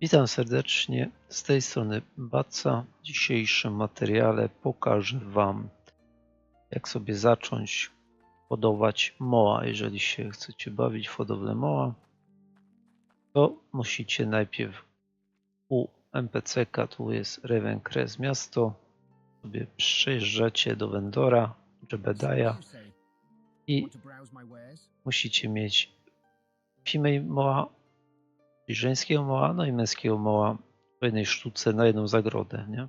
Witam serdecznie, z tej strony Baca. W dzisiejszym materiale pokażę Wam, jak sobie zacząć hodować moła. Jeżeli się chcecie bawić w hodowlę moła, to musicie najpierw u MPCK, tu jest Ravencrest miasto, sobie przyjeżdżacie do vendora, Jebediah i musicie mieć female moła, czyli żeńskiego moła, no i męskiego moła w jednej sztuce na jedną zagrodę, nie?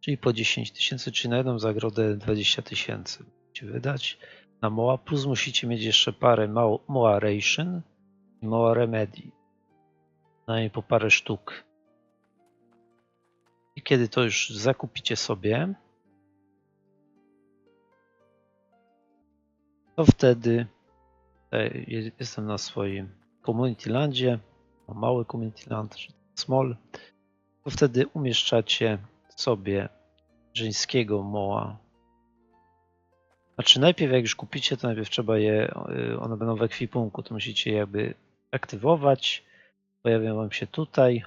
Czyli po 10 tysięcy, czyli na jedną zagrodę 20 tysięcy musicie wydać na moła, plus musicie mieć jeszcze parę moła ration i moła remedy. No i po parę sztuk. I kiedy to już zakupicie sobie, to wtedy je- jestem na swoim community landzie, mały community land, czy small, to wtedy umieszczacie sobie żeńskiego moła. Znaczy najpierw jak już kupicie, to najpierw trzeba je, y, one będą w ekwipunku, to musicie je jakby aktywować, pojawią wam się tutaj,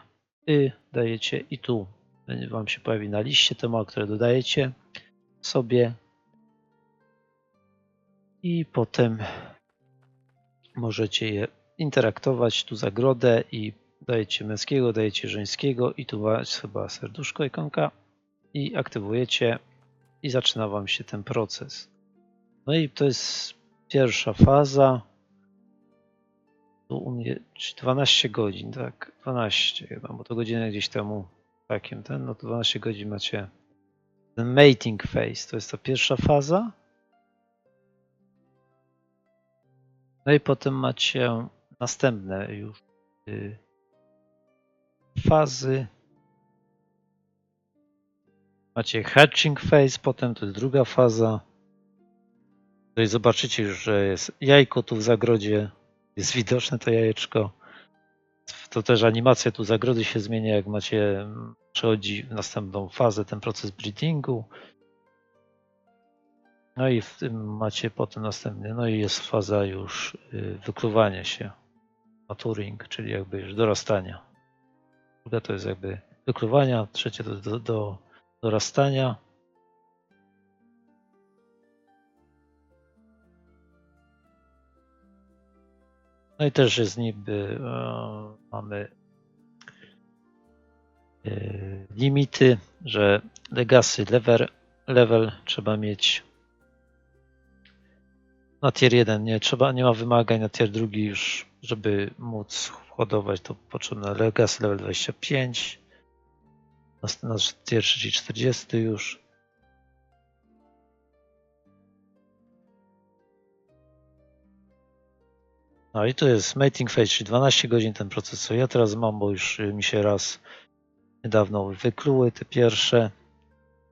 y dajecie i tu wam się pojawi na liście te moła, które dodajecie sobie i potem możecie je interaktować, tu zagrodę i dajecie męskiego, dajecie żeńskiego i tu jest chyba serduszko ikonka i aktywujecie i zaczyna wam się ten proces. No i to jest pierwsza faza. Tu u mnie czyli 12 godzin, tak? 12 chyba, bo to godzinę gdzieś temu takim ten, no to 12 godzin macie ten mating phase, to jest ta pierwsza faza. No i potem macie następne już y, fazy. Macie hatching phase, potem to jest druga faza. Tutaj zobaczycie już, że jest jajko tu w zagrodzie. Jest widoczne to jajeczko. To też animacja tu zagrody się zmienia, jak macie, przechodzi w następną fazę ten proces breedingu. No i w tym macie potem następny, no i jest faza już y, wykluwania się, maturing, czyli jakby już dorastania. Druga to jest jakby wykluwania, trzecie jest do, do dorastania. No i też jest niby, e, mamy e, limity, że legacy level, level trzeba mieć na tier 1 nie trzeba, nie ma wymagań na tier drugi już, żeby móc hodować, to potrzebne Legacy level 25, na, na tier trzeci 40 już. No i tu jest mating phase, czyli 12 godzin ten proces, co ja teraz mam, bo już mi się raz niedawno wykluły te pierwsze,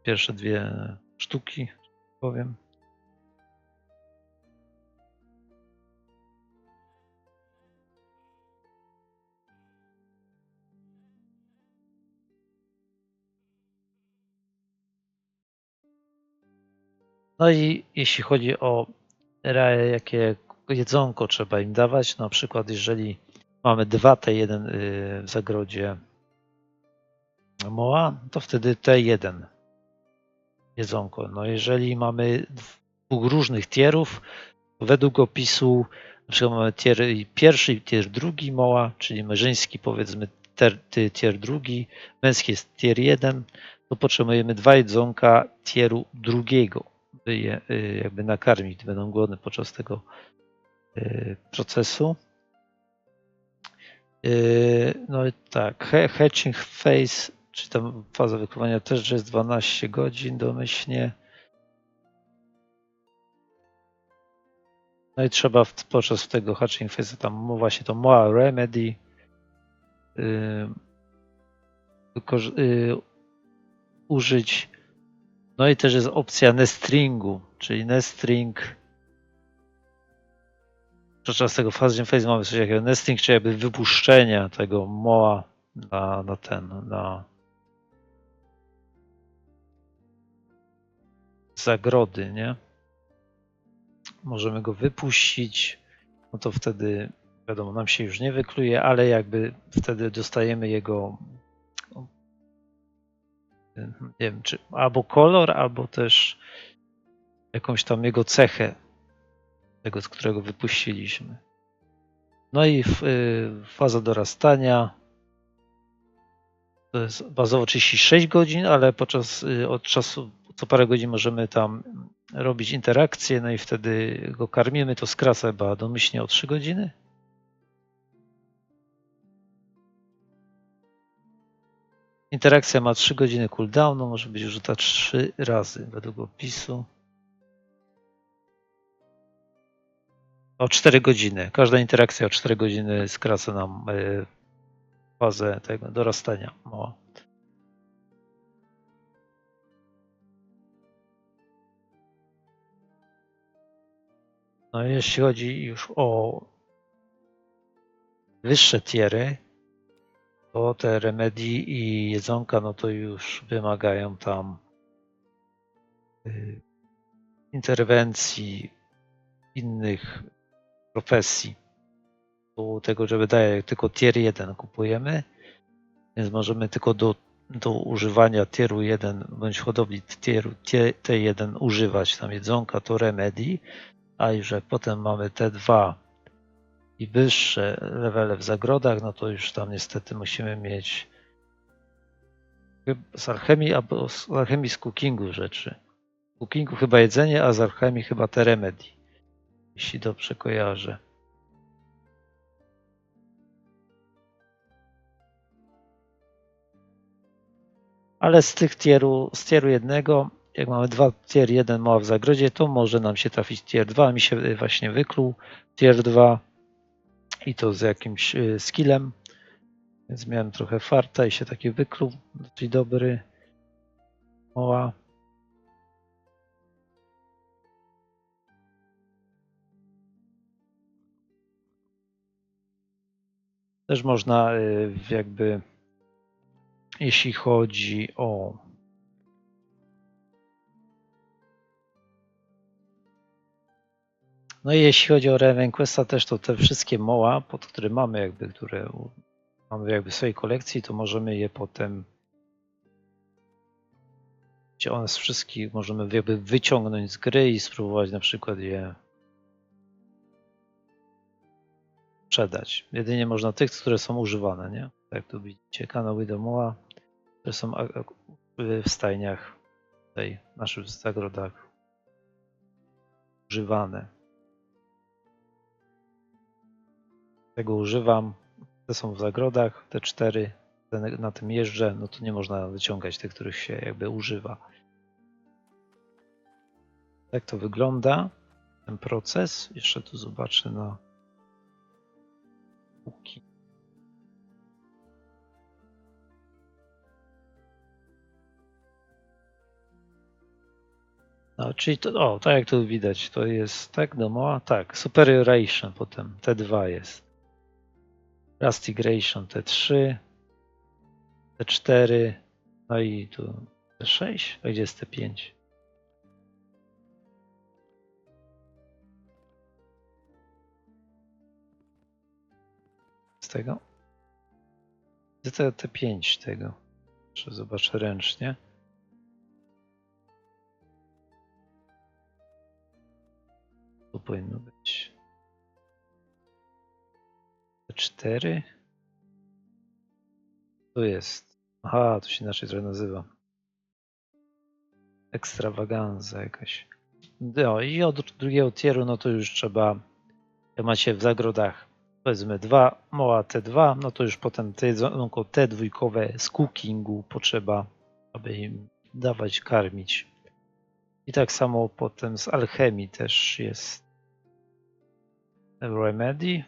pierwsze dwie sztuki, powiem. No i jeśli chodzi o raje, jakie jedzonko trzeba im dawać, na przykład jeżeli mamy dwa T1 y, w zagrodzie moła, to wtedy T1 jedzonko. No jeżeli mamy dwóch różnych tierów, według opisu na przykład mamy tier pierwszy i tier drugi moła, czyli mężeński powiedzmy tier, tier drugi, męski jest tier 1, to potrzebujemy dwa jedzonka tieru drugiego by je y, jakby nakarmić, będą głodne podczas tego y, procesu. Y, no i tak, hatching phase, czy tam faza wykluwania też jest 12 godzin domyślnie. No i trzeba podczas tego hatching phase tam właśnie to moa remedy użyć no i też jest opcja nestringu, czyli nestring. Podczas tego phase phase mamy coś takiego nesting, czyli jakby wypuszczenia tego moła na, na ten, na zagrody, nie? Możemy go wypuścić, no to wtedy wiadomo, nam się już nie wykluje, ale jakby wtedy dostajemy jego nie wiem, czy albo kolor, albo też jakąś tam jego cechę, tego, z którego wypuściliśmy. No i y, faza dorastania to jest bazowo 36 godzin, ale podczas y, od czasu co parę godzin możemy tam robić interakcje, no i wtedy go karmimy, to skraca chyba domyślnie o 3 godziny. Interakcja ma 3 godziny cooldownu, może być użyta 3 razy według opisu. O 4 godziny. Każda interakcja o 4 godziny skraca nam y, fazę tego dorastania. O. No jeśli chodzi już o wyższe tiery, to te remedii i jedzonka, no to już wymagają tam y, interwencji innych profesji. Do tego, żeby daje tylko tier 1 kupujemy, więc możemy tylko do, do używania tieru 1 bądź hodowli tieru tie- T1 używać tam jedzonka, to remedii, a już jak potem mamy T2 i wyższe levele w zagrodach, no to już tam niestety musimy mieć z alchemii albo z alchemii z cookingu rzeczy. Cookingu chyba jedzenie, a z alchemii chyba te remedii, jeśli dobrze kojarzę. Ale z tych tieru, z tieru jednego, jak mamy dwa tier 1 mała w zagrodzie, to może nam się trafić tier 2. Mi się właśnie wykluł tier 2 i to z jakimś y, skillem. Więc miałem trochę farta i się taki wykluł. Dosyć dobry. Moła. Też można y, jakby jeśli chodzi o No i jeśli chodzi o Raven Questa też to te wszystkie moła, pod które mamy jakby, które mamy jakby w swojej kolekcji, to możemy je potem one z wszystkich możemy jakby wyciągnąć z gry i spróbować na przykład je sprzedać. Jedynie można tych, które są używane, nie? Tak tu widzicie, kanały do moła, które są w stajniach tutaj, w naszych zagrodach używane. Tego używam. Te są w zagrodach, te cztery. te na- tym jeżdżę, no to nie można wyciągać tych, których się jakby używa. Tak to wygląda ten proces. Jeszcze tu zobaczę na póki. No, czyli to, o, tak jak tu widać, to jest tak, domowa, tak, superioration potem, T2 jest. Rustigration T3, T4, no i tu T6, a gdzie jest T5? Z tego? Gdzie to T5 tego? Zobaczę ręcznie. Tu powinno być. T4. Tu jest. Aha, to się inaczej trochę nazywa. Ekstrawaganza jakaś. No i od drugiego tieru, no to już trzeba, macie w zagrodach, powiedzmy dwa, mała T2, no to już potem te jedzonko T2 z cookingu potrzeba, aby im dawać, karmić. I tak samo potem z alchemii też jest remedy.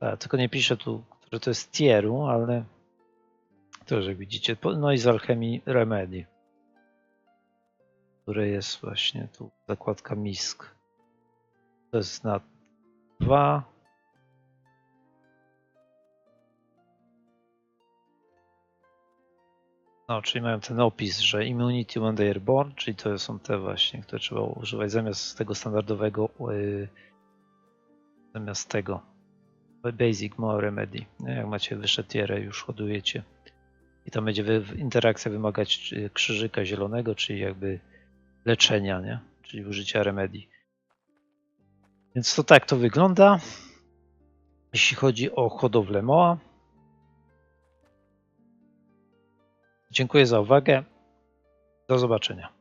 Tak, tylko nie piszę tu, że to jest tieru, ale też jak widzicie. No i z alchemii remedy, które jest właśnie tu zakładka misk. To jest na dwa. No, czyli mają ten opis, że immunity when they are born, czyli to są te właśnie, które trzeba używać zamiast tego standardowego, yy, zamiast tego basic more remedy. Jak macie wyższe tierę, już hodujecie. I tam będzie interakcja wymagać krzyżyka zielonego, czyli jakby leczenia, nie? Czyli użycia remedii. Więc to tak to wygląda. Jeśli chodzi o hodowlę MOA. Dziękuję za uwagę. Do zobaczenia.